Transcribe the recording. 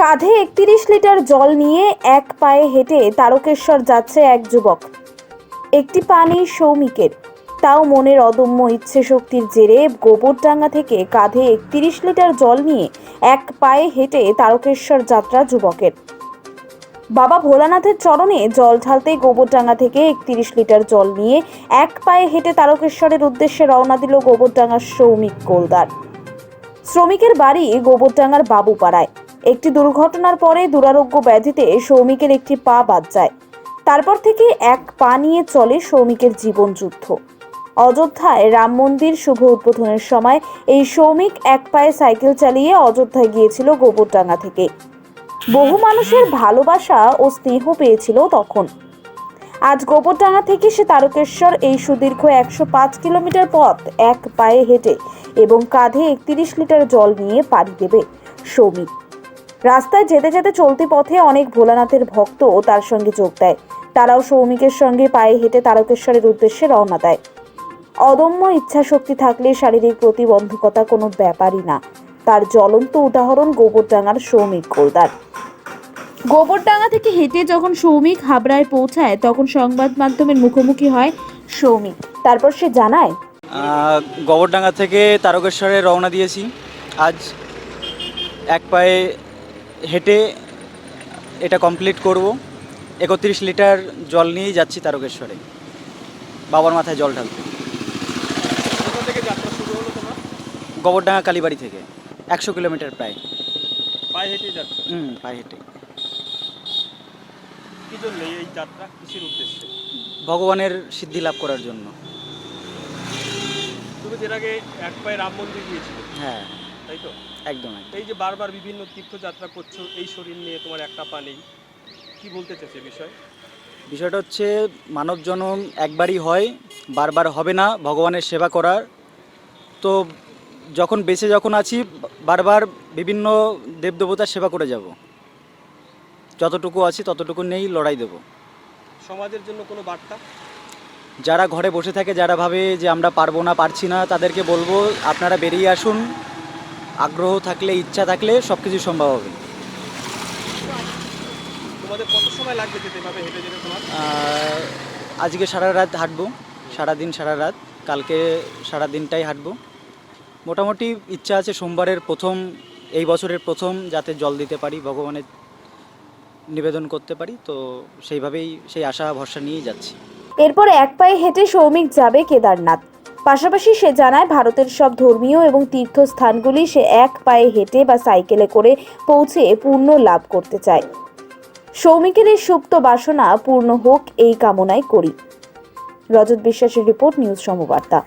কাঁধে একত্রিশ লিটার জল নিয়ে এক পায়ে হেঁটে তারকেশ্বর যাচ্ছে এক যুবক। একটি পানি সৌমিকের। তাও মনের অদম্য ইচ্ছে শক্তির জেরে গোবরডাঙ্গা থেকে কাঁধে একত্রিশ লিটার জল নিয়ে এক পায়ে হেঁটে তারকেশ্বর যাত্রা যুবকের। বাবা ভোলানাথের চরণে জল ঢালতেই গোবরডাঙ্গা থেকে একত্রিশ লিটার জল নিয়ে এক পায়ে হেঁটে তারকেশ্বরের উদ্দেশ্যে রওনা দিল গোবরডাঙ্গার সৌমিক গোলদার। শ্রমিকের বাড়ি গোবরডাঙ্গার বাবুপাড়ায়। একটি দুর্ঘটনার পরে দুরারোগ্য ব্যাধিতে শ্রমিকের একটি পা বাদ যায়। তারপর থেকে এক পা নিয়ে চলে শ্রমিকের জীবন যুদ্ধ। অযোধ্যায় রাম মন্দির শুভ উদ্বোধনের সময় এই শ্রমিক এক পায়ে সাইকেল চালিয়ে অযোধ্যায় গিয়েছিল গোবরডাঙ্গা থেকে। বহু মানুষের ভালোবাসা ও স্নেহ পেয়েছিল তখন। আজ গোবরডাঙ্গা থেকে সে তারকেশ্বর এই সুদীর্ঘ একশো পাঁচ কিলোমিটার পথ এক পায়ে হেঁটে এবং কাঁধে একত্রিশ লিটার জল নিয়ে পাড়ি দেবে সৌমিক রাস্তায় যেতে যেতে চলতি পথে অনেক ভোলানাথের ভক্ত ও তার সঙ্গে যোগ দেয়। তারাও সৌমিকের সঙ্গে পায়ে হেঁটে তারকেশ্বরের উদ্দেশ্যে রওনা দেয়। অদম্য ইচ্ছা শক্তি থাকলে শারীরিক প্রতিবন্ধকতা কোনো ব্যাপারই না। তার জ্বলন্ত উদাহরণ গোবরডাঙ্গার সৌমিক গোলদার। গোবরডাঙ্গা থেকে হেঁটে যখন সৌমিক হাবড়ায় পৌঁছায় তখন সংবাদ মাধ্যমের মুখোমুখি হয় সৌমিক। তারপর সে জানায় গোবরডাঙ্গা থেকে তারকেশ্বরে রওনা দিয়েছি। আজ এক পায়ে হেঁটে এটা কমপ্লিট করব। একত্রিশ লিটার জল নিয়েই যাচ্ছি তারকেশ্বরে। বাবার মাথায় জল ঢালতে। কোথা থেকে যাত্রা শুরু হলো তোমার? গোবরডাঙ্গা কালীবাড়ি থেকে। একশো কিলোমিটার প্রায়। পায়ে হেঁটে যাচ্ছ? হুম পায়ে হেঁটে কি জন্য এই যাত্রা? কিসের উদ্দেশ্যে? ভগবানের সিদ্ধি লাভ করার জন্য। তুমি এর আগে এক পায়ে রাম মন্দির গিয়েছিলে। হ্যাঁ। তাই তো? একদম একদম। এই যে বারবার বিভিন্ন তীর্থযাত্রা করছ এই শরীর নিয়ে তোমার একটা পা নেই। কি বলতে চাইছে বিষয়? বিষয়টা হচ্ছে মানব জন্ম একবারই হয় বারবার হবে না ভগবানের সেবা করার। তো যখন বেঁচে যখন আছি বারবার বিভিন্ন দেবদেবতার সেবা করে যাব। যতটুকু আছি ততটুকু নেই লড়াই দেব। সমাজের জন্য কোনো বার্তা? যারা ঘরে বসে থাকে যারা ভাবে যে আমরা পারব না পারছি না তাদেরকে বলব আপনারা বেরিয়ে আসুন। আগ্রহ থাকলে ইচ্ছা থাকলে সব কিছু সম্ভব হবে। তোমাদের কত সময় লাগবে যেতে? এভাবে হেঁটে যেতে তোমার? আজকে সারা রাত হাঁটবো। সারাদিন সারা রাত। কালকে সারা দিনটাই হাঁটবো। মোটামুটি ইচ্ছা আছে সোমবারের প্রথম এই বছরের প্রথম যাতে জল দিতে পারি। ভগবানের নিবেদন করতে পারি, তো সেইভাবেই সেই আশা ভরসা নিয়েই যাচ্ছি। এরপর এক পায়ে হেঁটে সৌমিক যাবে কেদারনাথ। পাশাপাশি সে জানায় ভারতের সব ধর্মীয় এবং তীর্থস্থানগুলি সে এক পায়ে হেঁটে বা সাইকেলে করে পৌঁছে পূর্ণ লাভ করতে চায়। সৌমিকের এই সুপ্ত বাসনা পূর্ণ হোক এই কামনাই করি। রজত বিশ্বাসের রিপোর্ট, নিউজ সমবার্তা।